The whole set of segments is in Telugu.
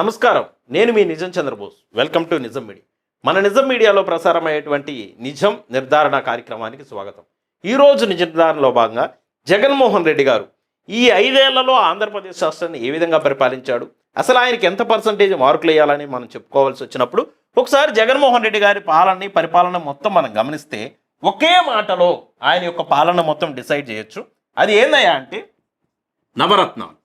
నమస్కారం. నేను మీ Nijam Chandrabose. Welcome to Nijam media. మన నిజం మీడియాలో ప్రసారమయ్యేటువంటి నిజం నిర్ధారణ కార్యక్రమానికి స్వాగతం. ఈరోజు నిజ నిర్ధారణలో భాగంగా జగన్మోహన్ రెడ్డి గారు ఈ ఐదేళ్ళలో ఆంధ్రప్రదేశ్ రాష్ట్రాన్ని ఏ విధంగా పరిపాలించాడు అసలు ఆయనకి ఎంత పర్సంటేజ్ మార్కులు వేయాలని మనం చెప్పుకోవాల్సి వచ్చినప్పుడు ఒకసారి జగన్మోహన్ రెడ్డి గారి పాలనని పరిపాలన మొత్తం మనం గమనిస్తే ఒకే మాటలో ఆయన యొక్క పాలన మొత్తం డిసైడ్ చేయొచ్చు. అది ఏందయ్యా అంటే నవరత్నాలు.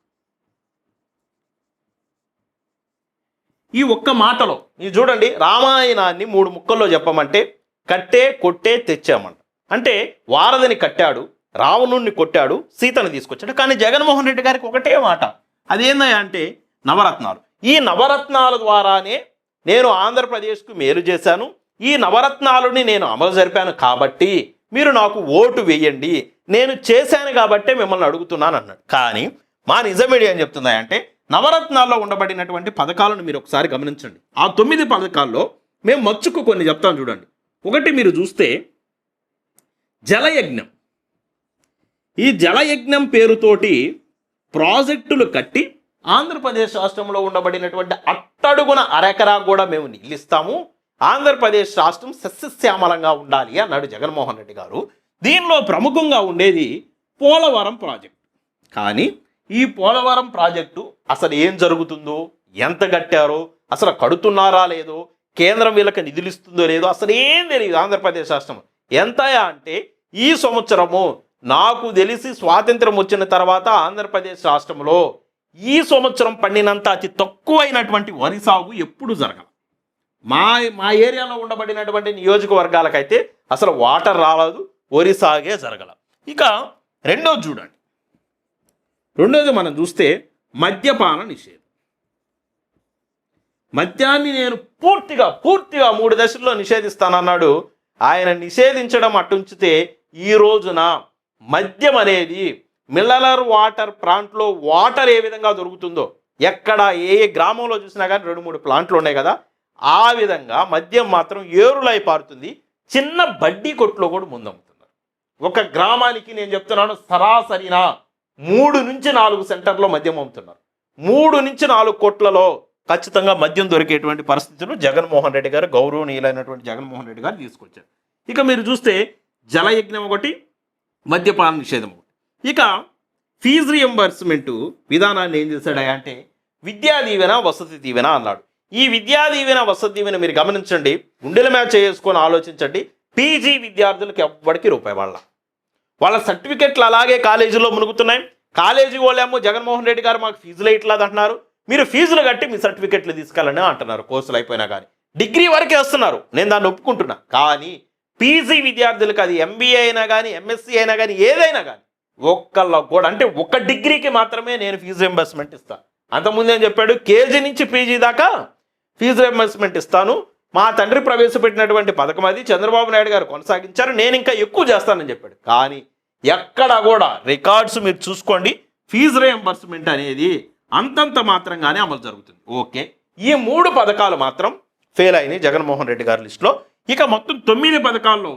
ఈ ఒక్క మాటలో ఇది చూడండి రామాయణాన్ని మూడు ముక్కల్లో చెప్పమంటే కట్టే కొట్టే తెచ్చామంట. అంటే వారధిని కట్టాడు రావణుణ్ణి కొట్టాడు సీతను తీసుకొచ్చాడు. కానీ జగన్మోహన్ రెడ్డి గారికి ఒకటే మాట. అదేందయ్యా అంటే నవరత్నాలు. ఈ నవరత్నాల ద్వారానే నేను ఆంధ్రప్రదేశ్కు మేలు చేశాను. ఈ నవరత్నాలని నేను అమలు జరిపాను కాబట్టి మీరు నాకు ఓటు వేయండి. నేను చేశాను కాబట్టే మిమ్మల్ని అడుగుతున్నాను అన్నాడు. కానీ మా నిజం మీడియా ఏం చెప్తుందా అంటే నవరత్నాల్లో ఉండబడినటువంటి పథకాలను మీరు ఒకసారి గమనించండి. ఆ తొమ్మిది పథకాల్లో మేము మచ్చుకు కొన్ని చెప్తాం చూడండి. ఒకటి మీరు చూస్తే జలయజ్ఞం. ఈ జలయజ్ఞం పేరుతోటి ప్రాజెక్టులు కట్టి ఆంధ్రప్రదేశ్ రాష్ట్రంలో ఉండబడినటువంటి అట్టడుగున అరెకరా కూడా మేము నిలిస్తాము ఆంధ్రప్రదేశ్ రాష్ట్రం సస్యశ్యామలంగా ఉండాలి అన్నాడు జగన్మోహన్ రెడ్డి గారు. దీనిలో ప్రముఖంగా ఉండేది పోలవరం ప్రాజెక్ట్. కానీ ఈ పోలవరం ప్రాజెక్టు అసలు ఏం జరుగుతుందో ఎంత కట్టారో అసలు కడుతున్నారా లేదో కేంద్రం వీళ్ళకి నిధులు ఇస్తుందో లేదో అసలు ఏం తెలియదు ఆంధ్రప్రదేశ్ రాష్ట్రం. ఎంతయా అంటే ఈ సంవత్సరము నాకు తెలిసి స్వాతంత్రం వచ్చిన తర్వాత ఆంధ్రప్రదేశ్ రాష్ట్రంలో ఈ సంవత్సరం పండినంత అతి తక్కువైనటువంటి వరి సాగు ఎప్పుడు జరగదు మా మా ఏరియాలో ఉండబడినటువంటి నియోజకవర్గాలకైతే అసలు వాటర్ రాలేదు వరి సాగే జరగల. ఇక రెండోది చూడండి. రెండోది మనం చూస్తే మద్యపాన నిషేధం. మద్యాన్ని నేను పూర్తిగా పూర్తిగా మూడు దశల్లో నిషేధిస్తానన్నాడు. ఆయన నిషేధించడం అటుంచితే ఈ రోజున మద్యం అనేది మిల్లలర్ వాటర్ ప్లాంట్లో వాటర్ ఏ విధంగా దొరుకుతుందో ఎక్కడ ఏ ఏ గ్రామంలో చూసినా కానీ రెండు మూడు ప్లాంట్లు ఉన్నాయి కదా ఆ విధంగా మద్యం మాత్రం ఏరులై పారుతుంది. చిన్న బడ్డీ కొట్లో కూడా ముందమ్ముతున్నారు. ఒక గ్రామానికి నేను చెప్తున్నాను సరాసరినా మూడు నుంచి నాలుగు సెంటర్లో మద్యం అమ్ముతున్నారు. మూడు నుంచి నాలుగు కోట్లలో ఖచ్చితంగా మద్యం దొరికేటువంటి పరిస్థితులు జగన్మోహన్ రెడ్డి గారు గౌరవనీయులైనటువంటి జగన్మోహన్ రెడ్డి గారు తీసుకొచ్చారు. ఇక మీరు చూస్తే జలయజ్ఞం ఒకటి మద్యపాన నిషేధం ఒకటి. ఇక ఫీజు రియంబర్స్మెంట్ విధానాన్ని ఏం చేశాడా అంటే విద్యా దీవెన వసతి దీవెన అన్నాడు. ఈ విద్యా దీవెన వసతి దీవెన మీరు గమనించండి గుండెల మ్యాచ్ చేసుకొని ఆలోచించండి పీజీ విద్యార్థులకు ఎవ్వడికి రూపాయి వాళ్ళ. వాళ్ళ సర్టిఫికెట్లు అలాగే కాలేజీలో మునుగుతున్నాయి. కాలేజీ వాళ్ళేమో జగన్మోహన్ రెడ్డి గారు మాకు ఫీజులు ఇట్లా అంటున్నారు మీరు ఫీజులు కట్టి మీ సర్టిఫికెట్లు తీసుకెళ్ళండి అంటున్నారు కోర్సులు అయిపోయినా కానీ. డిగ్రీ వరకే వస్తున్నారు. నేను దాన్ని ఒప్పుకుంటున్నా. కానీ పీజీ విద్యార్థులకు అది ఎంబీఏ అయినా కానీ ఎంఎస్సీ అయినా కానీ ఏదైనా కానీ ఒక్కళ్ళ కూడా అంటే ఒక్క డిగ్రీకి మాత్రమే నేను ఫీజు రింబర్స్మెంట్ ఇస్తాను అంతకుముందు ఏం చెప్పాడు? కేజీ నుంచి పీజీ దాకా ఫీజు రింబర్స్మెంట్ ఇస్తాను. మా తండ్రి ప్రవేశపెట్టినటువంటి పథకం అది చంద్రబాబు నాయుడు గారు కొనసాగించారు నేను ఇంకా ఎక్కువ చేస్తానని చెప్పాడు. కానీ ఎక్కడ కూడా రికార్డ్స్ మీరు చూసుకోండి ఫీజు రియంబర్స్మెంట్ అనేది అంతంత మాత్రంగానే అమలు జరుగుతుంది. ఓకే? ఈ మూడు పథకాలు మాత్రం ఫెయిల్ అయినాయి జగన్మోహన్ రెడ్డి గారి లిస్టులో. ఇక మొత్తం తొమ్మిది పథకాల్లో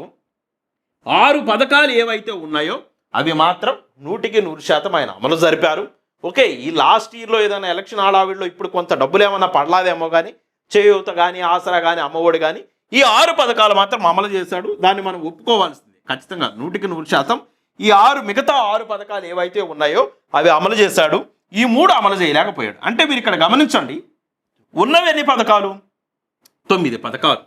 ఆరు పథకాలు ఏవైతే ఉన్నాయో అవి మాత్రం నూటికి నూరు శాతం ఆయన అమలు జరిపారు. ఓకే ఈ లాస్ట్ ఇయర్లో ఏదైనా ఎలక్షన్ హడావిడిలో ఇప్పుడు కొంత డబ్బులు ఏమైనా పడలాదేమో కానీ చేయూత కానీ ఆసరా కానీ అమ్మఒడి కానీ ఈ ఆరు పథకాలు మాత్రం అమలు చేశాడు. దాన్ని మనం ఒప్పుకోవాల్సింది. ఖచ్చితంగా నూటికి నూరు శాతం ఈ ఆరు మిగతా ఆరు పథకాలు ఏవైతే ఉన్నాయో అవి అమలు చేశాడు. ఈ మూడు అమలు చేయలేకపోయాడు. అంటే మీరు ఇక్కడ గమనించండి. ఉన్నవి ఎన్ని పథకాలు? తొమ్మిది పథకాలు.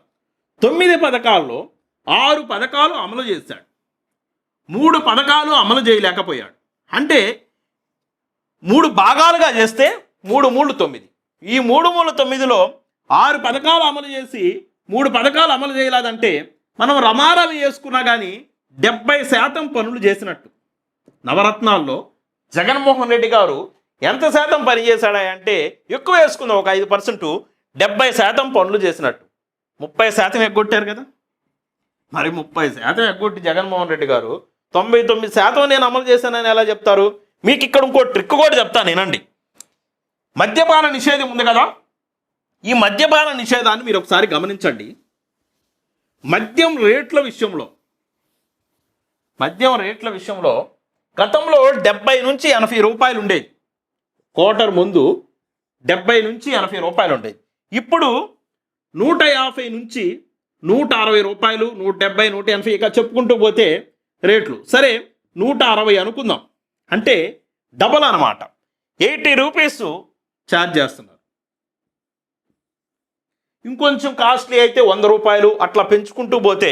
తొమ్మిది పథకాల్లో ఆరు పథకాలు అమలు చేశాడు. మూడు పథకాలు అమలు చేయలేకపోయాడు. అంటే మూడు భాగాలుగా చేస్తే మూడు మూడు తొమ్మిది. ఈ మూడు మూడు తొమ్మిదిలో ఆరు పథకాలు అమలు చేసి మూడు పథకాలు అమలు చేయలేదంటే మనం రమారవి వేసుకున్నా కానీ డెబ్బై శాతం పనులు చేసినట్టు. నవరత్నాల్లో జగన్మోహన్ రెడ్డి గారు ఎంత శాతం పని చేశాడా అంటే ఎక్కువ వేసుకుందాం ఒక ఐదు పర్సెంట్ డెబ్బై శాతం పనులు చేసినట్టు. ముప్పై శాతం ఎగ్గొట్టారు కదా? మరి ముప్పై శాతం ఎగ్గొట్టి జగన్మోహన్ రెడ్డి గారు తొంభై తొమ్మిది శాతం నేను అమలు చేశానని ఎలా చెప్తారు? మీకు ఇక్కడ ఇంకో ట్రిక్ కూడా చెప్తాను వినండి. మద్యపాన నిషేధం ఉంది కదా? ఈ మద్యపాన నిషేధాన్ని మీరు ఒకసారి గమనించండి. మద్యం రేట్ల విషయంలో మద్యం రేట్ల విషయంలో గతంలో డెబ్బై నుంచి ఎనభై రూపాయలు ఉండేది. క్వార్టర్ ముందు డెబ్బై నుంచి ఎనభై రూపాయలు ఉండేది. ఇప్పుడు నూట యాభై నుంచి నూట అరవై రూపాయలు నూట డెబ్బై నూట ఎనభై ఇక చెప్పుకుంటూ పోతే రేట్లు. సరే నూట అరవై అనుకుందాం. అంటే డబల్ అనమాట ఎయిటీ రూపీస్ ఛార్జ్ చేస్తున్నారు. ఇంకొంచెం కాస్ట్లీ అయితే వంద రూపాయలు అట్లా పెంచుకుంటూ పోతే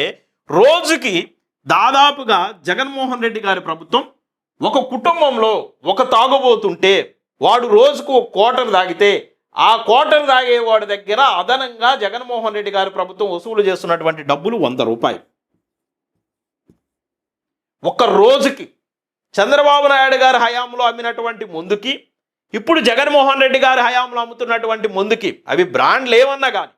రోజుకి దాదాపుగా జగన్మోహన్ రెడ్డి గారి ప్రభుత్వం ఒక కుటుంబంలో ఒక తాగుబోతుంటే వాడు రోజుకు ఒక క్వార్టర్ తాగితే ఆ క్వార్టర్ తాగేవాడి దగ్గర అదనంగా జగన్మోహన్ రెడ్డి గారి ప్రభుత్వం వసూలు చేస్తున్నటువంటి డబ్బులు వంద రూపాయలు. ఒక రోజుకి చంద్రబాబు నాయుడు గారి హయాంలో అమ్మినటువంటి ముందుకి ఇప్పుడు జగన్మోహన్ రెడ్డి గారి హయాంలో అమ్ముతున్నటువంటి ముందుకి అవి బ్రాండ్లు ఏమన్నా కానీ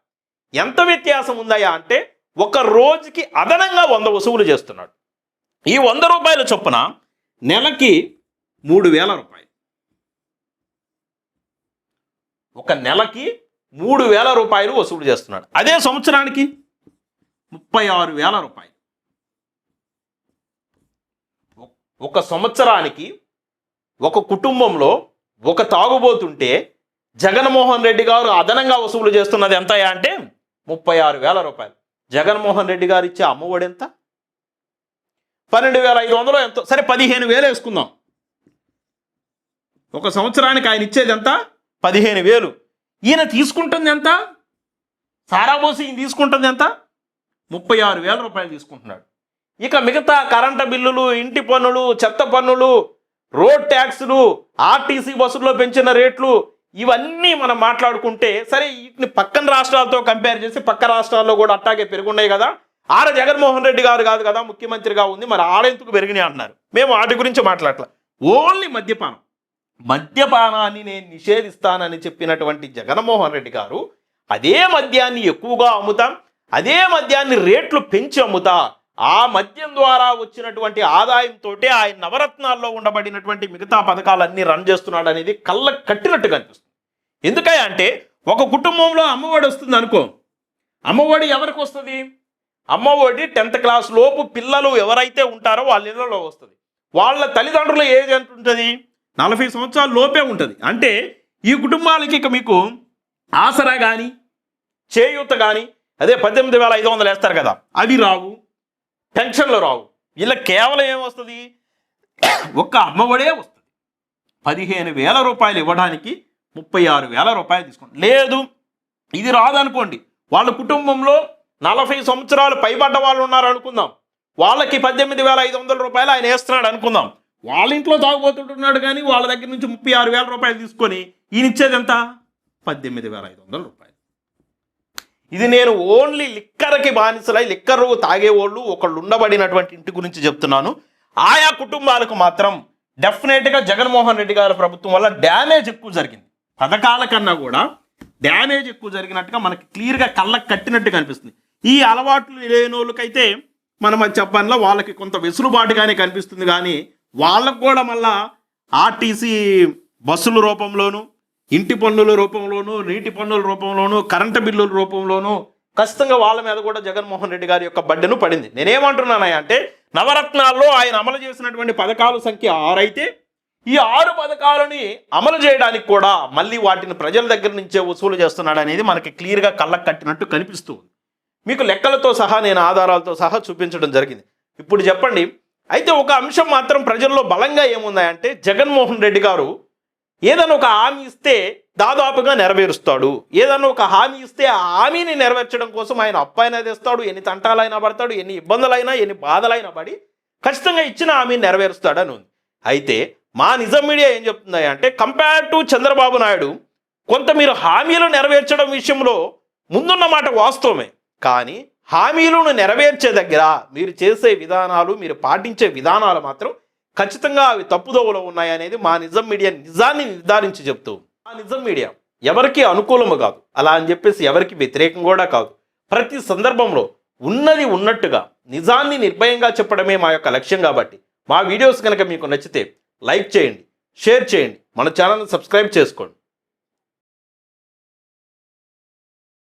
ఎంత వ్యత్యాసం ఉందయా అంటే ఒక రోజుకి అదనంగా వంద వసూలు చేస్తున్నాడు. ఈ వంద రూపాయల చొప్పున నెలకి మూడు వేల రూపాయలు. ఒక నెలకి మూడు వేల రూపాయలు వసూలు చేస్తున్నాడు. అదే సంవత్సరానికి ముప్పై ఆరు వేల రూపాయలు. ఒక సంవత్సరానికి ఒక కుటుంబంలో ఒక తాగుబోతుంటే జగన్మోహన్ రెడ్డి గారు అదనంగా వసూలు చేస్తున్నది ఎంత అంటే ముప్పై ఆరు వేల రూపాయలు. జగన్మోహన్ రెడ్డి గారు ఇచ్చే అమ్మఒడి ఎంత? పన్నెండు వేల ఐదు వందలు ఎంతో. సరే పదిహేను వేలు వేసుకుందాం. ఒక సంవత్సరానికి ఆయన ఇచ్చేది ఎంత? పదిహేను వేలు. ఈయన తీసుకుంటుంది ఎంత? సారాబోసి ఈయన తీసుకుంటుంది ఎంత? ముప్పై ఆరు వేల రూపాయలు తీసుకుంటున్నాడు. ఇక మిగతా కరెంటు బిల్లులు ఇంటి పన్నులు చెత్త పన్నులు రోడ్ ట్యాక్సులు ఆర్టీసీ బస్సుల్లో పెంచిన రేట్లు ఇవన్నీ మనం మాట్లాడుకుంటే సరే వీటిని పక్కన రాష్ట్రాలతో కంపేర్ చేసి పక్క రాష్ట్రాల్లో కూడా అట్టాగే పెరుగున్నాయి కదా. ఆడ జగన్మోహన్ రెడ్డి గారు కాదు కదా ముఖ్యమంత్రిగా ఉంది మరి ఆడెందుకు పెరిగినాయి అంటున్నారు మేము వాటి గురించి మాట్లాడలే ఓన్లీ మద్యపానం. మద్యపానాన్ని నేను నిషేధిస్తానని చెప్పినటువంటి జగన్మోహన్ రెడ్డి గారు అదే మద్యాన్ని ఎక్కువగా అమ్ముతాం అదే మద్యాన్ని రేట్లు పెంచి అమ్ముతా ఆ మద్యం ద్వారా వచ్చినటువంటి ఆదాయంతో ఆయన నవరత్నాల్లో ఉండబడినటువంటి మిగతా పథకాలన్నీ రన్ చేస్తున్నాడు అనేది కళ్ళ కట్టినట్టుగా అనిపిస్తుంది. ఎందుకయ్యా అంటే ఒక కుటుంబంలో అమ్మఒడి వస్తుంది అనుకో. అమ్మఒడి ఎవరికి వస్తుంది? అమ్మఒడి టెన్త్ క్లాస్ లోపు పిల్లలు ఎవరైతే ఉంటారో వాళ్ళ ఇళ్ళలో వస్తుంది. వాళ్ళ తల్లిదండ్రుల ఏజ్ ఎంత ఉంటుంది? నలభై సంవత్సరాల లోపే ఉంటుంది. అంటే ఈ కుటుంబాలకి ఇక మీకు ఆసరా కానీ చేయూత కానీ అదే పద్దెనిమిది వేల ఐదు వందలు వేస్తారు కదా. అవి రావు. పెన్షన్లు రావు. ఇలా కేవలం ఏమొస్తుంది? ఒక్క అమ్మఒడే వస్తుంది. పదిహేను వేల రూపాయలు ఇవ్వడానికి ముప్పై ఆరు వేల రూపాయలు తీసుకోండి. లేదు ఇది రాదనుకోండి. వాళ్ళ కుటుంబంలో నలభై సంవత్సరాలు పైబడ్డ వాళ్ళు ఉన్నారు అనుకుందాం. వాళ్ళకి పద్దెనిమిది వేల ఐదు వందల రూపాయలు ఆయన వేస్తున్నాడు అనుకుందాం. వాళ్ళ ఇంట్లో తాగుబోతుంటున్నాడు కానీ వాళ్ళ దగ్గర నుంచి ముప్పై ఆరు వేల రూపాయలు తీసుకొని ఈయన ఇచ్చేది ఎంత? పద్దెనిమిది వేల ఐదు వందల రూపాయలు. ఇది నేను ఓన్లీ లిక్కర్కి బానిసలై లిక్కరు తాగేవాళ్ళు ఒకళ్ళు ఉండబడినటువంటి ఇంటి గురించి చెప్తున్నాను. ఆయా కుటుంబాలకు మాత్రం డెఫినెట్గా జగన్మోహన్ రెడ్డి గారి ప్రభుత్వం వల్ల డ్యామేజ్ ఎక్కువ జరిగింది. పథకాల కన్నా కూడా డ్యామేజ్ ఎక్కువ జరిగినట్టుగా మనకి క్లియర్గా కళ్ళకు కట్టినట్టు కనిపిస్తుంది. ఈ అలవాట్లు లేని వాళ్ళకైతే మనం అది వాళ్ళకి కొంత వెసులుబాటుగానే కనిపిస్తుంది కానీ వాళ్ళకు కూడా మళ్ళా ఆర్టీసీ బస్సుల రూపంలోనూ ఇంటి పన్నుల రూపంలోనూ నీటి పన్నుల రూపంలోనూ కరెంటు బిల్లుల రూపంలోనూ ఖచ్చితంగా వాళ్ళ మీద కూడా జగన్మోహన్ రెడ్డి గారి యొక్క బడ్డెను పడింది. నేనేమంటున్నానయ్య అంటే నవరత్నాల్లో ఆయన అమలు చేసినటువంటి పథకాల సంఖ్య ఆరైతే ఈ ఆరు పథకాలని అమలు చేయడానికి కూడా మళ్ళీ వాటిని ప్రజల దగ్గర నుంచే వసూలు చేస్తున్నాడు అనేది మనకి క్లియర్గా కళ్ళకు కట్టినట్టు కనిపిస్తుంది మీకు లెక్కలతో సహా నేను ఆధారాలతో సహా చూపించడం జరిగింది. ఇప్పుడు చెప్పండి అయితే ఒక అంశం మాత్రం ప్రజల్లో బలంగా ఏముందంటే జగన్మోహన్ రెడ్డి గారు ఏదైనా ఒక హామీ ఇస్తే దాదాపుగా నెరవేరుస్తాడు. ఏదైనా ఒక హామీ ఇస్తే ఆ హామీని నెరవేర్చడం కోసం ఆయన అప్పైనా తెస్తాడు ఎన్ని తంటాలైనా పడతాడు ఎన్ని ఇబ్బందులైనా ఎన్ని బాధలైనా పడి ఖచ్చితంగా ఇచ్చిన హామీని నెరవేరుస్తాడని ఉంది. అయితే మా నిజం మీడియా ఏం చెప్తుంది అంటే కంపేర్ టు చంద్రబాబు నాయుడు కొంత మీరు హామీలు నెరవేర్చడం విషయంలో ముందున్న మాట వాస్తవమే. కానీ హామీలను నెరవేర్చే దగ్గర మీరు చేసే విధానాలు మీరు పాటించే విధానాలు మాత్రం ఖచ్చితంగా అవి తప్పుదోవలో ఉన్నాయనేది మా నిజం మీడియా నిజాన్ని నిర్ధారించి చెప్తూ మా నిజం మీడియా ఎవరికి అనుకూలము కాదు. అలా అని చెప్పేసి ఎవరికి వ్యతిరేకం కూడా కాదు. ప్రతి సందర్భంలో ఉన్నది ఉన్నట్టుగా నిజాన్ని నిర్భయంగా చెప్పడమే మా యొక్క లక్ష్యం కాబట్టి మా వీడియోస్ కనుక మీకు నచ్చితే లైక్ చేయండి షేర్ చేయండి మన ఛానల్ని సబ్స్క్రైబ్ చేసుకోండి.